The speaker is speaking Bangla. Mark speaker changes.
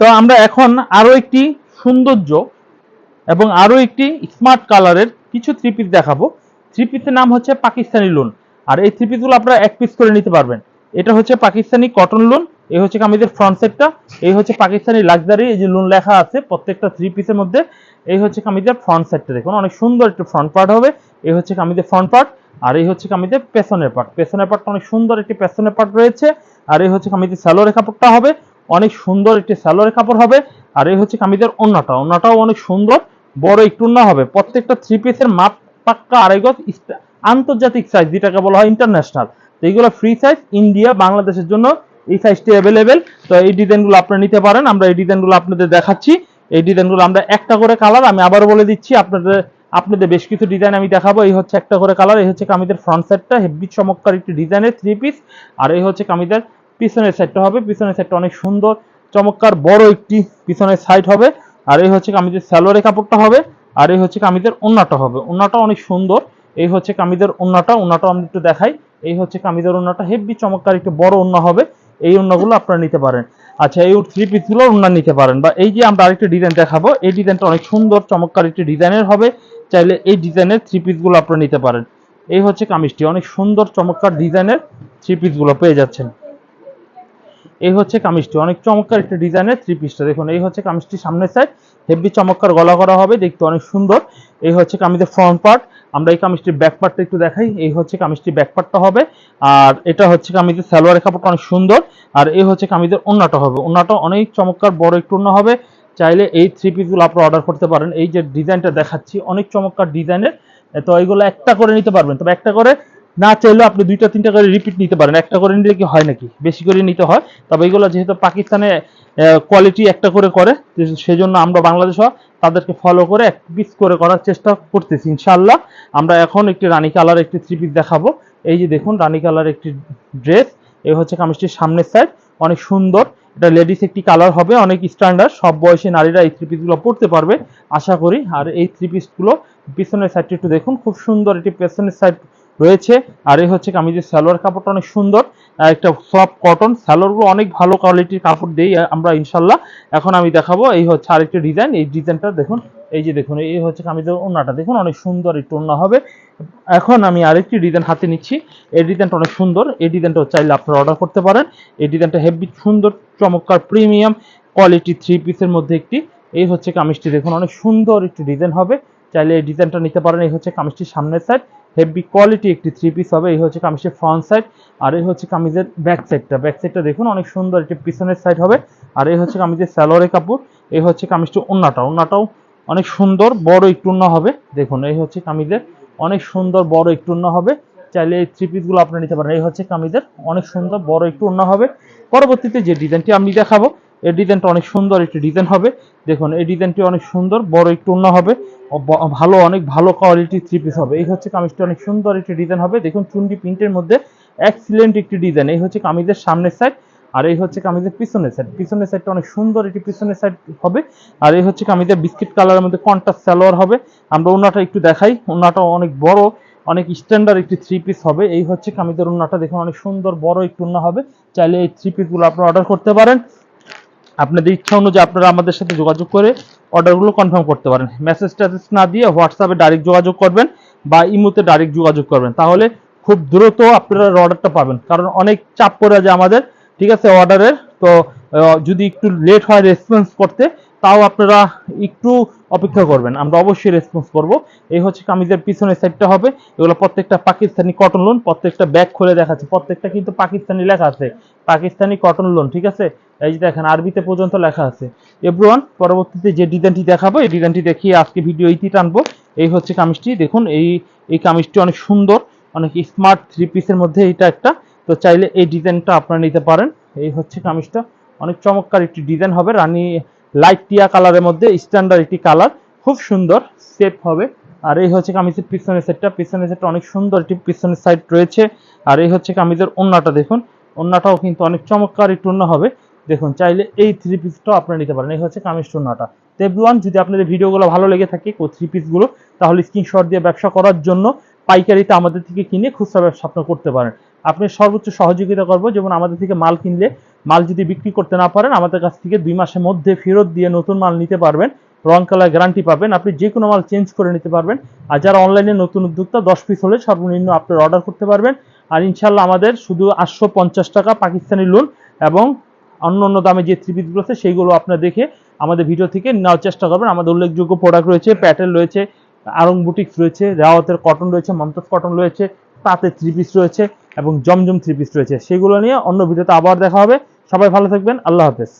Speaker 1: তো আমরা এখন আরও একটি সৌন্দর্য এবং আরও একটি স্মার্ট কালারের কিছু থ্রি পিস দেখাবো। থ্রি পিসের নাম হচ্ছে পাকিস্তানি লোন আর এই থ্রি আপনারা এক পিস করে নিতে পারবেন। এটা হচ্ছে পাকিস্তানি কটন লোন এই হচ্ছে কামিজের ফ্রন্ট সেটটা এই হচ্ছে পাকিস্তানি লাক্সারি এই যে লোন লেখা আছে প্রত্যেকটা থ্রি পিসের মধ্যে, এই হচ্ছে কামিজের ফ্রন্ট সেটটা দেখুন, অনেক সুন্দর একটি ফ্রন্ট পার্ট হবে, এই হচ্ছে কামিজের ফ্রন্ট পার্ট আর এই হচ্ছে কামিজের পেছনের পার্ট পেছনের পার্টটা অনেক সুন্দর একটি পেছনের পার্ট রয়েছে, আর এই হচ্ছে কামিজের সালোয়ারের কাপড়টা হবে অনেক সুন্দর একটি সালোয়ারের কাপড় হবে। আর এই হচ্ছে কামিজের ওন্নাটা। অন্যটাও অনেক সুন্দর, বড় একটু না হবে। প্রত্যেকটা থ্রি পিসের মাপ পাক্কা আড়াই গজ আন্তর্জাতিক সাইজ যেটাকে বলা হয় ইন্টারন্যাশনাল তো এইগুলো ফ্রি সাইজ ইন্ডিয়া বাংলাদেশের জন্য এই সাইজটি অ্যাভেলেবেল তো এই ডিজাইনগুলো আপনারা নিতে পারেন। আমরা এই ডিজাইনগুলো আপনাদের দেখাচ্ছি। এই ডিজাইনগুলো আমরা একটা করে কালার আমি আবার বলে দিচ্ছি, আপনাদের আপনাদের বেশ কিছু ডিজাইন আমি দেখাবো। এই হচ্ছে একটা করে কালার এই হচ্ছে কামিদের ফ্রন্ট সাইডটা হেভি চমৎকার একটি ডিজাইনের থ্রি পিস আর এই হচ্ছে কামিজের পিছনের সাইডটা হবে। পিছনের সাইডটা অনেক সুন্দর, চমৎকার, বড় একটি পিছনের সাইড হবে। আর এই হচ্ছে কামিজের সালোয়ারের কাপড়টা হবে। আর এই হচ্ছে কামিজের ওন্নাটা হবে। ওন্নাটা অনেক সুন্দর। এই হচ্ছে কামিজের ওন্নাটা। ওন্নাটা আমি একটু দেখাই। এই হচ্ছে কামিজের ওন্নাটা। হেভি চমৎকার একটু বড় ওন্না হবে। এই ওন্নাগুলো আপনারা নিতে পারেন। আচ্ছা এই থ্রি পিসগুলো ওন্না নিতে পারেন। বা এই যে আমরা আরেকটা ডিজাইন দেখাবো, এই ডিজাইনটা অনেক সুন্দর, চমৎকার একটি ডিজাইনের হবে। চাইলে এই ডিজাইনের থ্রি পিসগুলো আপনারা নিতে পারেন। এই হচ্ছে কামিজটি। অনেক সুন্দর, চমৎকার ডিজাইনের থ্রি পিসগুলো পেয়ে যাচ্ছেন। এই হচ্ছে কামিজটি। অনেক চমৎকার একটা ডিজাইনের থ্রি পিসটা দেখুন, এই হচ্ছে কামিজটি সামনের সাইড হেভি চমৎকার গলা করা হবে, দেখতে অনেক সুন্দর। এই হচ্ছে কামিজের ফ্রন্ট পার্ট আমরা এই কামিজটির ব্যাক পার্টটা একটু দেখাই। এই হচ্ছে কামিজটির ব্যাক পার্টটা হবে। আর এটা হচ্ছে কামিজের সালোয়ারের কাপড়টা অনেক সুন্দর। আর এই হচ্ছে কামিজের ওন্নাটা হবে। ওন্নাটা অনেক চমৎকার, বড় একটু ওন্না হবে। চাইলে এই থ্রি পিসগুলো আপনারা অর্ডার করতে পারেন। এই যে ডিজাইনটা দেখাচ্ছি, অনেক চমৎকার ডিজাইনের তো এইগুলো একটা করে নিতে পারবেন। তবে একটা করে না চাইলেও আপনি দুইটা, তিনটা করে রিপিট নিতে পারেন। একটা করে নিলে কি হয় নাকি? বেশি করে নিতে হয়। তবে এগুলো যেহেতু পাকিস্তানে কোয়ালিটি একটা করে করে সেজন্য আমরা বাংলাদেশ তাদেরকে ফলো করে এক পিস করে করার চেষ্টা করতেছি ইনশাল্লাহ আমরা এখন একটি রানী কালার একটি থ্রি পিস দেখাবো। এই যে দেখুন, রানী কালার একটি ড্রেস এই হচ্ছে কামিজটির সামনের সাইড অনেক সুন্দর। এটা লেডিস একটি কালার হবে, অনেক স্ট্যান্ডার্ড সব বয়সী নারীরা এই থ্রি পিসগুলো পড়তে পারবে, আশা করি। আর এই থ্রি পিসগুলো পিছনের সাইডটি একটু দেখুন, খুব সুন্দর এটি পেছনের সাইড রয়েছে। আর এই হচ্ছে কামিজের সালোয়ার কাপড়টা অনেক সুন্দর একটা সফট কটন সালোয়ারগুলো অনেক ভালো কোয়ালিটির কাপড় দেই আমরা ইনশাল্লাহ। এখন আমি দেখাবো এই হচ্ছে আরেকটি ডিজাইন এই ডিজাইনটা দেখুন, এই যে দেখুন, এই হচ্ছে কামিজের ওন্নাটা দেখুন, অনেক সুন্দর একটু ওন্না হবে। এখন আমি আরেকটি ডিজাইন হাতে নিচ্ছি, এই ডিজাইনটা অনেক সুন্দর, এই ডিজাইনটা চাইলে আপনারা অর্ডার করতে পারেন। এই ডিজাইনটা হেভি সুন্দর, চমৎকার প্রিমিয়াম কোয়ালিটি থ্রি পিসের মধ্যে একটি। এই হচ্ছে কামিজটি দেখুন, অনেক সুন্দর একটি ডিজাইন হবে। চাইলে এই ডিজাইনটা নিতে পারেন, এই হচ্ছে কামিজটির সামনের সাইড হেভি কোয়ালিটি একটি থ্রি পিস হবে। এই হচ্ছে কামিজের ফ্রন্ট সাইড আর এই হচ্ছে কামিজের ব্যাক সাইডটা ব্যাক সাইডটা দেখুন, অনেক সুন্দর একটি পিছনের সাইড হবে। আর এই হচ্ছে কামিজের স্যালোয়ারের কাপড়। এই হচ্ছে কামিজটি ওন্নাটা। ওন্নাটাও অনেক সুন্দর বড় একটু হবে। দেখুন, এই হচ্ছে কামিজের অনেক সুন্দর বড় একটু হবে। চাইলে এই থ্রি পিসগুলো আপনি নিতে পারেন। এই হচ্ছে কামিজের অনেক সুন্দর বড় একটু ওন্না হবে। পরবর্তীতে যে ডিজাইনটি আমি দেখাবো এই ডিজাইনটা অনেক সুন্দর একটি ডিজাইন হবে। দেখুন, এই ডিজাইনটি অনেক সুন্দর, বড় একটু ওন্না হবে। ভালো, অনেক ভালো কোয়ালিটির থ্রি পিস হবে। এই হচ্ছে কামিজটি অনেক সুন্দর একটি ডিজাইন হবে। দেখুন চুন্ডি প্রিন্টের মধ্যে এক্সিলেন্ট একটি ডিজাইন। এই হচ্ছে কামিজের সামনের সাইড আর এই হচ্ছে কামিজের পিছনের সাইড পিছনের সাইডটা অনেক সুন্দর একটি পিছনের সাইড হবে আর এই হচ্ছে কামিজের বিস্কিট কালারের মধ্যে কন্ট্রাস্ট সালোয়ার হবে। আমরা ওনাটা একটু দেখাই। ওনাটা অনেক বড়, অনেক স্ট্যান্ডার্ড একটি থ্রি পিস হবে। এই হচ্ছে কামিজের ওনাটা দেখুন, অনেক সুন্দর, বড় একটু ওনা হবে। চাইলে এই থ্রি পিসগুলো আপনারা অর্ডার করতে পারেন। আপনাদের ইচ্ছা অনুযায়ী আপনারা আমাদের সাথে যোগাযোগ করে অর্ডারগুলো কনফার্ম করতে পারেন। মেসেজ টেসেজ না দিয়ে হোয়াটসঅ্যাপে ডাইরেক্ট যোগাযোগ করবেন বা ইমোতে ডাইরেক্ট যোগাযোগ করবেন। তাহলে খুব দ্রুত আপনারা অর্ডারটা পাবেন। কারণ অনেক চাপ পড়ে যায় আমাদের, ঠিক আছে অর্ডারের তো যদি একটু লেট হয় রেসপন্স করতে, তাও আপনারা একটু অপেক্ষা করবেন। আমরা অবশ্যই রেসপন্স করব। এই হচ্ছে কামিজের পিছনের সাইডটা হবে। এগুলো প্রত্যেকটা পাকিস্তানি কটন লোন প্রত্যেকটা ব্যাগ খুলে দেখাচ্ছে। প্রত্যেকটা কিন্তু পাকিস্তানি লেখা আছে। পাকিস্তানি কটন লোন ঠিক আছে? এই যে দেখেন, আরবিতে পর্যন্ত লেখা আছে। এভরিওয়ান পরবর্তীতে যে ডিজাইনটি দেখাবো, এই ডিজাইনটি দেখিয়ে আজকে ভিডিও ইতি টানবো। এই হচ্ছে কামিজটি। দেখুন, এই এই কামিজটি অনেক সুন্দর, অনেক স্মার্ট থ্রি পিসের মধ্যে এটা একটা। তো চাইলে এই ডিজাইনটা আপনারা নিতে পারেন। এই হচ্ছে কামিজটা। অনেক চমৎকার একটি ডিজাইন হবে। রানী লাইট টিয়া কালারের মধ্যে স্ট্যান্ডার্ড একটি কালার খুব সুন্দর সেফ হবে। আর এই হচ্ছে কামিজের পিছনের সেটটা পিছনের সেটটা অনেক সুন্দর একটি পিছনের সাইড রয়েছে। আর এই হচ্ছে কামিজের ওন্নাটা, দেখুন। ওন্নাটাও কিন্তু অনেক চমৎকার একটু ওন্না হবে। দেখুন, চাইলে এই থ্রি পিসটাও আপনারা নিতে পারেন। এই হচ্ছে কামিজ ওন্নাটা তো এভরিওয়ান যদি আপনাদের ভিডিওগুলো ভালো লেগে থাকে থ্রি পিসগুলো তাহলে স্ক্রিনশট দিয়ে ব্যবসা করার জন্য পাইকারিতে আমাদের থেকে কিনে খুচরা ব্যবসা আপনি করতে পারেন। আপনি সর্বোচ্চ সহযোগিতা করব, যেমন আমাদের থেকে মাল কিনলে, মাল যদি বিক্রি করতে না পারেন, আমাদের কাছ থেকে দুই মাসের মধ্যে ফেরত দিয়ে নতুন মাল নিতে পারবেন। রং কালার গ্যারান্টি পাবেন। আপনি যে কোনো মাল চেঞ্জ করে নিতে পারবেন। আর যারা অনলাইনে নতুন উদ্যোক্তা, দশ পিস হলে সর্বনিম্ন আপনার অর্ডার করতে পারবেন। আর ইনশাল্লাহ আমাদের শুধু আটশো পঞ্চাশ টাকা পাকিস্তানি লোন এবং অন্য অন্য দামে যে থ্রি পিসগুলো আছে, সেইগুলো আপনার দেখে আমাদের ভিডিও থেকে নেওয়ার চেষ্টা করবেন। আমাদের উল্লেখযোগ্য প্রোডাক্ট রয়েছে প্যাটেল রয়েছে আরং বুটিক্স রয়েছে, রাওয়াতের কটন রয়েছে মমতাজ কটন রয়েছে তাতে থ্রি পিস রয়েছে এবং জমজম থ্রি পিস রয়েছে। সেগুলো নিয়ে অন্য ভিডিওতে আবার দেখা হবে। সবাই ভালো থাকবেন, আল্লাহ হাফেজ।